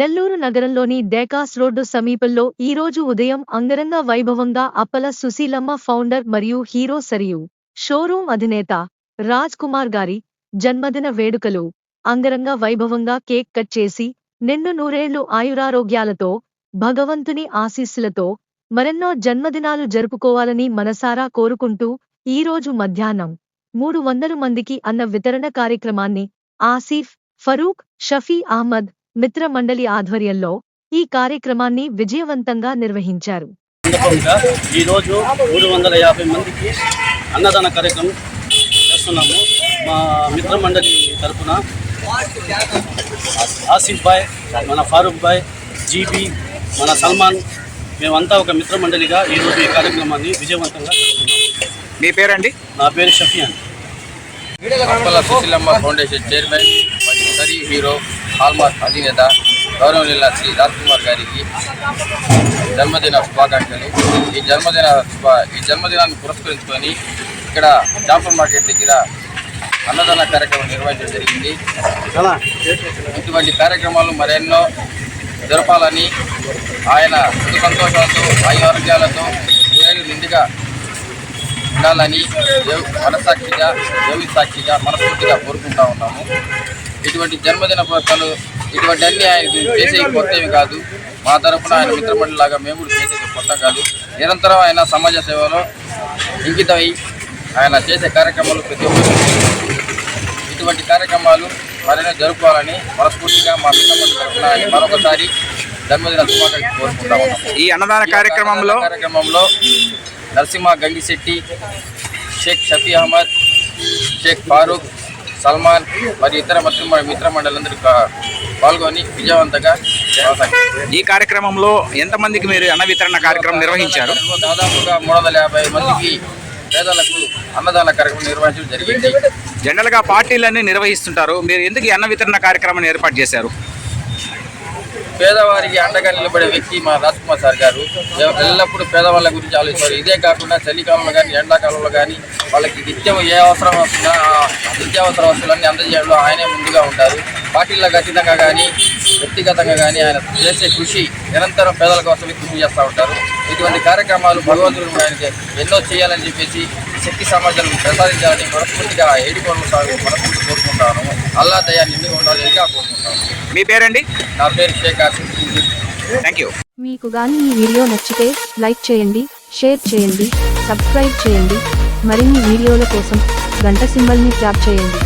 నెల్లూరు నగరంలోని డేకాస్ రోడ్డు సమీపంలో ఈరోజు ఉదయం అంగరంగ వైభవంగా అప్పల సుశీలమ్మ ఫౌండర్ మరియు హీరో సరియు షోరూం అధినేత రాజ్ కుమార్ గారి జన్మదిన వేడుకలు అంగరంగ వైభవంగా కేక్ కట్ చేసి నిండు నూరేళ్ళు ఆయురారోగ్యాలతో భగవంతుని ఆశీస్సులతో మరెన్నో జన్మదినాలు జరుపుకోవాలని మనసారా కోరుకుంటూ ఈరోజు మధ్యాహ్నం మూడు వందల మందికి అన్న వితరణ కార్యక్రమాన్ని ఆసిఫ్ ఫరూక్ షఫీ అహ్మద్ మిత్ర మండలి ఆధ్వర్యంలో ఈ కార్యక్రమాన్ని విజయవంతంగా నిర్వహించారు. ఈరోజు మూడు వందల యాభై మందికి అన్నదాన కార్యక్రమం చేస్తున్నాము. మా మిత్ర మండలి తరఫున ఆసిఫ్ బాయ్ మన ఫారూక్ బాయ్ జీబీ మన సల్మాన్ మేమంతా ఒక మిత్ర మండలిగా ఈరోజు ఈ కార్యక్రమాన్ని విజయవంతంగా జరుపుతున్నాము మీ పేరండి? నా పేరు Shafiyan. Susheelamma foundation chairman Hero Hallmark అధినేత గౌరవనీయుల శ్రీ రాజ్ కుమార్ గారికి జన్మదిన శుభాకాంక్షలు. ఈ జన్మదిన శుభ ఈ జన్మదినాన్ని పురస్కరించుకొని ఇక్కడ జాఫర్ మార్కెట్ దగ్గర అన్నదాన కార్యక్రమం నిర్వహించడం జరిగింది. ఇటువంటి కార్యక్రమాలు మరెన్నో జరపాలని ఆయన సుఖ సంతోషాలతో ఆయు ఆరోగ్యాలతో నూరేళ్ళు నిండుగా ఉండాలని దేవ్ మనసాక్షిగా దేవి సాక్షిగా మనస్ఫూర్తిగా కోరుకుంటా ఉన్నాము. ఇటువంటి జన్మదిన పలు ఇటువంటి అన్ని ఆయన చేసే కొత్తవి కాదు. మా తరపున ఆయన మిత్రమండలిలాగా మేము కూడా చేసేది కొత్త కాదు. నిరంతరం ఆయన సమాజ సేవలో ఇంకితమై ఆయన చేసే కార్యక్రమాలు ప్రతి ఒక్కరు ఇటువంటి కార్యక్రమాలు మరెన్నో జరుపుకోవాలని మనస్ఫూర్తిగా మా మిత్రమండలి తరపున ఆయన మరొకసారి జన్మదిన శుభాకాంక్షలు కోరుకుంటా ఉన్నాము ఈ అన్నదాన కార్యక్రమంలో కార్యక్రమంలో నరసింహ గంగిశెట్టి షేక్ షఫీ అహ్మద్ షేక్ ఫారూక్ సల్మాన్ మరియు ఇతర మిత్ర మిత్ర మండలందరూ పాల్గొని విజయవంతంగా. ఈ కార్యక్రమంలో ఎంతమందికి మీరు అన్న వితరణ కార్యక్రమం నిర్వహించారు? దాదాపుగా మూడు వందల యాభై మందికి పేదలకు అన్నదాన కార్యక్రమం నిర్వహించడం జరిగింది. జనరల్గా పార్టీలన్నీ నిర్వహిస్తుంటారు. మీరు ఎందుకు అన్న వితరణ కార్యక్రమాన్ని ఏర్పాటు చేశారు? పేదవారికి అండగా నిలబడే వ్యక్తి మా రాజ్కుమార్ సార్ గారు. ఎల్లప్పుడూ పేదవాళ్ళ గురించి ఆలోచిస్తారు. ఇదే కాకుండా చలికాలంలో కానీ ఎండాకాలంలో కానీ వాళ్ళకి నిత్యం ఏ అవసరం వస్తున్నా నిత్యావసర వస్తువులన్నీ అందజేయడంలో ఆయనే ముందుగా ఉంటారు. పార్టీలకు అతీతంగా కానీ వ్యక్తిగతంగా కానీ ఆయన చేసే కృషి నిరంతరం పేదల కోసమే కృషి చేస్తూ ఉంటారు. ఇటువంటి కార్యక్రమాలు భగవంతుడు ఆయనకి ఎన్నో చేయాలని చెప్పేసి శక్తి సామర్థ్యాలను ప్రసాదించాలని మనస్ఫూర్తిగా ఏడుకోవడం సాగు మనస్ఫూర్తి కోరుకుంటాను. అల్లా దయా నిండుగా ఉండాలి ఇంకా కోరుకుంటాను. మీ పేరండి? నా పేరు షేక్ ఆసిఫ్ థ్యాంక్ యూ మీకు గాని ఈ వీడియో నచ్చితే లైక్ చేయండి షేర్ చేయండి సబ్స్క్రైబ్ చేయండి. మరిన్ని వీడియోల కోసం గంట సింబల్ని ట్యాప్ చేయండి.